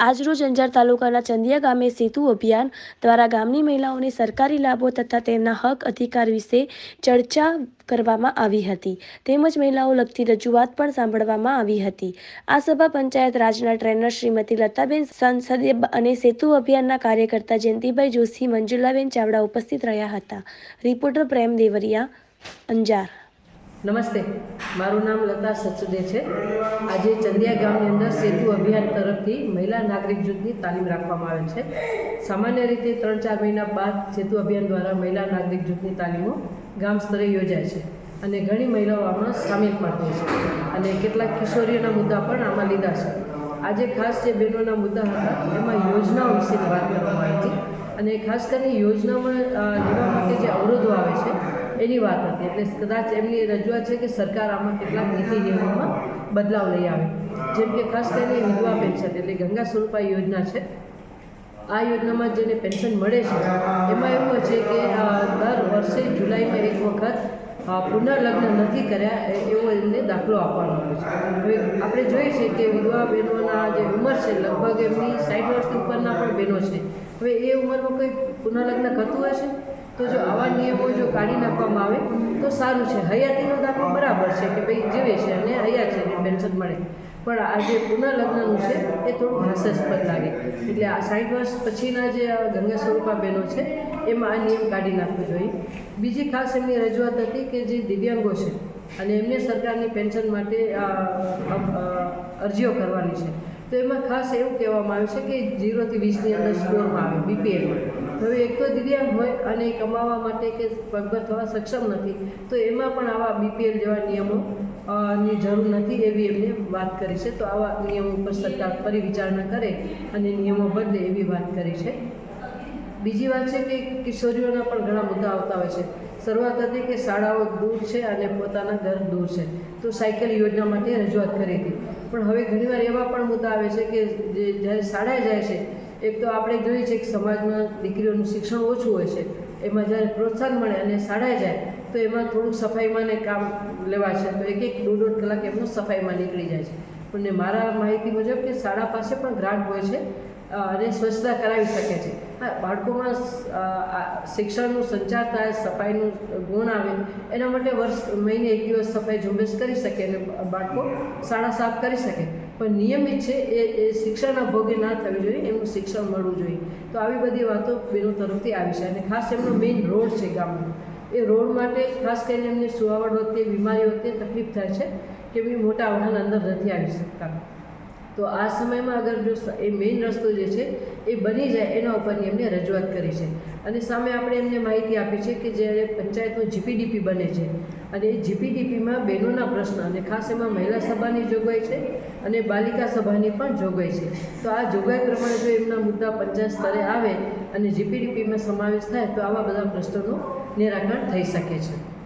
આજરોજ અંજાર તાલુકાના ચંદિયા ગામે સેતુ અભિયાન દ્વારા ગામની મહિલાઓને સરકારી લાભો તથા તેમના હક અધિકાર વિશે ચર્ચા કરવામાં આવી હતી. તેમજ મહિલાઓ લગતી રજૂઆત પણ સાંભળવામાં આવી હતી. આ સભા પંચાયત રાજના ટ્રેનર શ્રીમતી લતાબેન સંસદે અને સેતુ અભિયાનના કાર્યકર્તા જયંતિભાઈ જોશી, મંજુલાબેન ચાવડા ઉપસ્થિત રહ્યા હતા. રિપોર્ટર પ્રેમ દેવરિયા, અંજાર. નમસ્તે. મારું નામ લતા સચદે છે. આજે ચંદિયા ગામની અંદર સેતુ અભિયાન તરફથી મહિલા નાગરિક જૂથની તાલીમ રાખવામાં આવે છે. સામાન્ય રીતે ત્રણ ચાર મહિના બાદ સેતુ અભિયાન દ્વારા મહિલા નાગરિક જૂથની તાલીમો ગામ સ્તરે યોજાય છે અને ઘણી મહિલાઓ આમાં સામેલ પણ થઈ છે અને કેટલાક કિશોરીઓના મુદ્દા પણ આમાં લીધા છે. આજે ખાસ જે બહેનોના મુદ્દા હતા, એમાં યોજનાઓ વિશે વાત કરવામાં આવી હતી. અને ખાસ કરીને યોજનામાં લેવા માટે જે અવરોધો આવે છે એની વાત હતી. એટલે કદાચ એમની રજૂઆત છે કે સરકાર આમાં કેટલાક નીતિ નિયમોમાં બદલાવ લઈ આવે. જેમ કે ખાસ કરીને વિધવા પેન્શન એટલે ગંગા સ્વરૂપા યોજના છે. આ યોજનામાં જેને પેન્શન મળે છે, એમાં એવું છે કે દર વર્ષે જુલાઈમાં એક વખત પુનઃલગ્ન નથી કર્યા એવો એમને દાખલો આપવાનો હોય છે. હવે આપણે જોઈએ છીએ કે વિધવા બહેનોના જે ઉંમર છે, લગભગ એમની સાઠ વર્ષથી ઉપરના પણ બહેનો છે. હવે એ ઉંમરમાં કોઈ પુનઃલગ્ન કરતું છે? તો જો આવા નિયમો જો કાઢી નાખવામાં આવે, તો સારું છે. હયાતીનો દાખલો બરાબર છે કે ભાઈ જીવે છે અને હયા છે એને પેન્શન મળે. પણ આ જે પુનઃલગ્નનું છે, એ થોડું હાસ્યાસ્પદ લાગે. એટલે આ સાઠ વર્ષ પછીના જે ગંગા સ્વરૂપા બહેનો છે, એમાં આ નિયમ કાઢી નાખવો જોઈએ. બીજી ખાસ એમની રજૂઆત હતી કે જે દિવ્યાંગો છે, અને એમને સરકારની પેન્શન માટે અરજીઓ કરવાની છે. તો એમાં ખાસ એવું કહેવામાં આવ્યું છે કે ઝીરોથી વીસની અંદર સ્કોરમાં આવે બીપીએલમાં હવે એક તો દિવ્યાંગ હોય અને કમાવા માટે કે પગભર થવા સક્ષમ નથી, તો એમાં પણ આવા બીપીએલ જેવા નિયમો ની જરૂર નથી એવી એમને વાત કરી છે. તો આવા નિયમો ઉપર સરકાર ફરી વિચારણા કરે અને નિયમો બદલે એવી વાત કરી છે. બીજી વાત છે કે કિશોરીઓના પણ ઘણા મુદ્દા આવતા હોય છે. શરૂઆત હતી કે શાળાઓ દૂર છે અને પોતાના ઘર દૂર છે. તો સાયકલ યોજના માટે રજૂઆત કરી હતી. પણ હવે ઘણીવાર એવા પણ મુદ્દા આવે છે કે જે જ્યારે શાળાએ જાય છે, એક તો આપણે જોઈએ છે કે સમાજમાં દીકરીઓનું શિક્ષણ ઓછું હોય છે. એમાં જ્યારે પ્રોત્સાહન મળે અને શાળાએ જાય, તો એમાં થોડુંક સફાઈમાં ને કામ લેવા છે. તો એક એક દોઢ દોઢ કલાક એમનું સફાઈમાં નીકળી જાય છે. પણ મારા માહિતી મુજબ કે શાળા પાસે પણ ગ્રાન્ટ હોય છે અને સ્વચ્છતા કરાવી શકે છે. બાળકોમાં શિક્ષણનું સંચાર થાય, સફાઈનું ગુણ આવે, એના માટે વર્ષ, મહિને એક દિવસ સફાઈ ઝુંબેશ કરી શકે અને બાળકો શાળા સાફ કરી શકે. પણ નિયમિત છે, એ એ શિક્ષણના ભોગે ના થવી જોઈએ એમનું શિક્ષણ મળવું જોઈએ. તો આવી બધી વાતો બેનો તરફથી આવી છે. અને ખાસ એમનો મેઇન રોડ છે ગામનો. એ રોડ માટે ખાસ કરીને એમને સુવાવડ વખતે, બીમારી વખતે તકલીફ થાય છે કે બી મોટા વાહન અંદર નથી આવી શકતા. તો આ સમયમાં અગર જો એ મેઇન રસ્તો જે છે, એ બની જાય, એના ઉપરની એમને રજૂઆત કરી છે. અને સામે આપણે એમને માહિતી આપી છે કે જ્યારે પંચાયતનું જીપીડીપી બને છે. અને એ જીપીડીપીમાં બહેનોના પ્રશ્ન અને ખાસ એમાં મહિલા સભાની જોગવાઈ છે અને બાલિકા સભાની પણ જોગવાઈ છે. તો આ જોગવાઈ પ્રમાણે જો એમના મુદ્દા પંચાયત સ્તરે આવે અને જીપીડીપીમાં સમાવેશ થાય, તો આવા બધા પ્રશ્નોનું નિરાકરણ થઈ શકે છે.